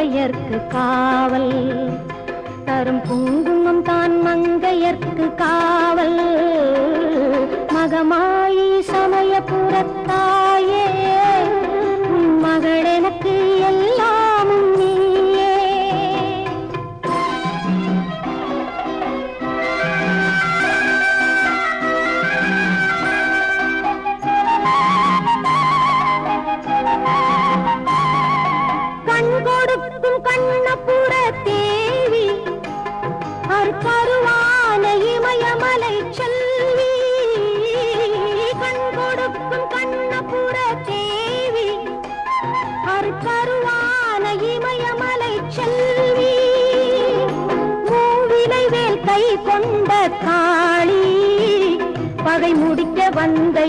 மங்கையர்க்கு காவல். தரும் குங்குமம் தான் மங்கையர்க்கு காவல். மகமாயி சமய புறத்தான் கொடுக்கும் கண்ணபுர தேவி. அற்பருவான இமயமலை செல்வி. கண் கொடுக்கும் கண்ணபுர தேவி. அற்பருவான இமயமலை செல்வி. மூவிலை வேல் கை கொண்ட காளி பகை முடிக்க வந்த